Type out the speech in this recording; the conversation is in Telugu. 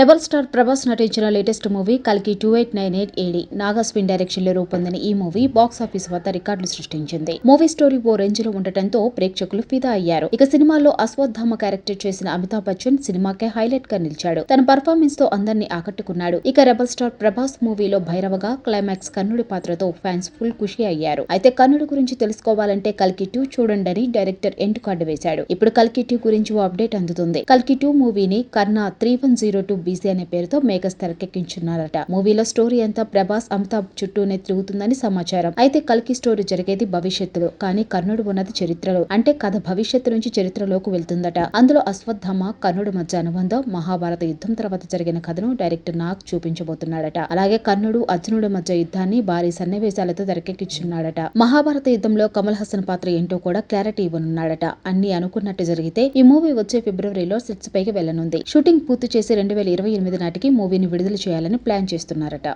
రెబల్ స్టార్ ప్రభాస్ నటించిన లేటెస్ట్ మూవీ కల్కి two eight nine eight AD Nagashwin డైరెక్షన్లో రూపొందిన ఈ మూవీ బాక్స్ ఆఫీస్ వద్ద రికార్డులు సృష్టించింది. మూవీ స్టోరీ ఓ రేంజ్లో ఉండటంతో ప్రేక్షకులు ఫిదా అయ్యారు. ఇక సినిమాలో అశ్వత్థామ క్యారెక్టర్ చేసిన అమితాబ్ బచ్చన్ సినిమాకే హైలైట్గా నిలిచాడు. తన పర్ఫార్మెన్స్తో అందరినీ ఆకట్టుకున్నాడు. ఇక రెబల్ స్టార్ ప్రభాస్ మూవీలో భైరవగా క్లైమాక్స్ కన్నుడి పాత్రతో ఫ్యాన్స్ ఫుల్ ఖుషి అయ్యారు. అయితే కన్నుడి గురించి తెలుసుకోవాలంటే కల్కి టూ చూడండి అని డైరెక్టర్ ఎండ్ కార్డు వేశాడు. ఇప్పుడు కల్కి టూ గురించి ఓ అప్డేట్ అందుతుంది. కల్కి టూ మూవీని Karna three one zero two BC అనే పేరుతో మేకర్స్ తెరకెక్కించున్నారట. మూవీలో స్టోరీ అంతా ప్రభాస్ అమితాబ్ చుట్టూనే తిరుగుతుందని సమాచారం. అయితే కల్కి స్టోరీ జరిగేది భవిష్యత్తులో కానీ కర్ణుడు ఉన్నది చరిత్రలో. అంటే కథ భవిష్యత్తు నుంచి చరిత్రలోకి వెళ్తుందట. అందులో అశ్వత్థామ కర్ణుడు మధ్య అనుబంధం మహాభారత యుద్ధం తర్వాత జరిగిన కథను డైరెక్టర్ నాగ్ చూపించబోతున్నాడట. అలాగే కర్ణుడు అర్జునుడి మధ్య యుద్ధాన్ని భారీ సన్నివేశాలతో తెరకెక్కించున్నాడట. మహాభారత యుద్ధంలో కమల్ హాసన్ పాత్ర ఏంటో కూడా క్లారిటీ ఇవ్వనున్నాడట. అన్ని అనుకున్నట్టు జరిగితే ఈ మూవీ వచ్చే ఫిబ్రవరిలో సెట్స్ పైకి వెళ్ళనుంది షూటింగ్ పూర్తి చేసి రెండు వేల ఇరవై ఎనిమిది నాటికి మూవీని విడుదల చేయాలని ప్లాన్ చేస్తున్నారట.